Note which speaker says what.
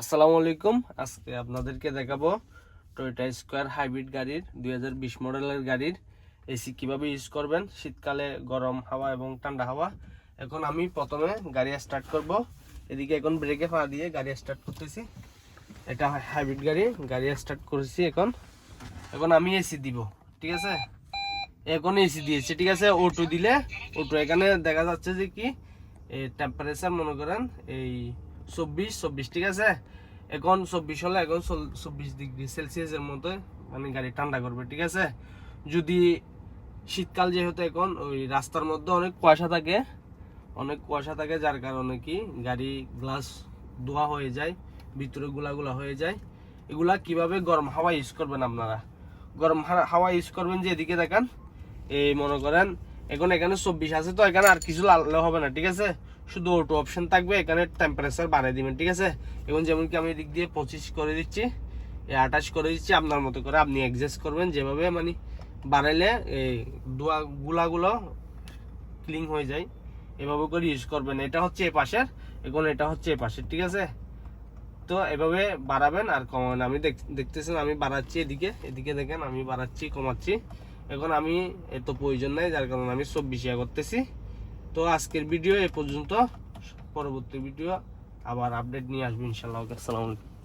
Speaker 1: আসসালামু আলাইকুম। আজকে আপনাদেরকে দেখাবো টয়োটা স্কোয়ার হাইব্রিড গাড়ির, দুই হাজার বিশ মডেলের গাড়ির এসি কীভাবে ইউজ করবেন, শীতকালে গরম হাওয়া এবং ঠান্ডা হাওয়া। এখন আমি প্রথমে গাড়ি স্টার্ট করব। এদিকে এখন ব্রেকে পা দিয়ে গাড়ি স্টার্ট করতেছি। এটা হাইব্রিড গাড়ি গাড়ি স্টার্ট করেছি এখন। এখন আমি এসি দিব, ঠিক আছে? এখন এসি দিয়েছি, ঠিক আছে? অটো দিলে অটো এখানে দেখা যাচ্ছে যে কি, এই টেম্পারেচার মনে করেন, এই চব্বিশ চব্বিশ, ঠিক আছে? এখন চব্বিশ হলে এখন চব্বিশ ডিগ্রি সেলসিয়াসের মতো মানে গাড়ি ঠান্ডা করবে, ঠিক আছে? যদি শীতকাল যেহেতু এখন, ওই রাস্তার মধ্যে অনেক কুয়াশা থাকে, অনেক কুয়াশা থাকে, যার কারণে কি গাড়ি গ্লাস ধোয়া হয়ে যায়, ভিতরে গুলাগুলা হয়ে যায়। এগুলা কীভাবে গরম হাওয়া ইউজ করবেন আপনারা? গরম হাওয়া ইউজ করবেন যে এদিকে দেখেন, এই মনে করেন, এখন এখানে চব্বিশ আছে তো, এখানে আর কিছু লাগলে হবে না, ঠিক আছে? শুধু অটো অপশন থাকবে, এখানে টেম্পারেচার বাড়িয়ে দিবেন, ঠিক আছে? এবং যেমন কি আমি এদিক দিয়ে পঁচিশ করে দিচ্ছি আঠাশ করে দিচ্ছি, আপনার মতো করে আপনি অ্যাডজাস্ট করবেন, যেভাবে মানে বাড়াইলে এই দোয়া গুলাগুলো ক্লিন হয়ে যায়, এভাবে করে ইউজ করবেন। এটা হচ্ছে এ পাশের, এখন এটা হচ্ছে এ পাশের, ঠিক আছে? তো এভাবে বাড়াবেন আর কমাবেন। আমি দেখ- দেখতেছেন আমি বাড়াচ্ছি এদিকে এদিকে দেখেন আমি বাড়াচ্ছি, কমাচ্ছি। এখন আমি এত প্রয়োজন নাই, যার কারণে আমি চব্বিশ করতেছি। তো আজকের ভিডিও এ পর্যন্ত। পরবর্তী ভিডিও আবার আপডেট নিয়ে আসব ইনশাল্লাহ আসসালামু আলাইকুম।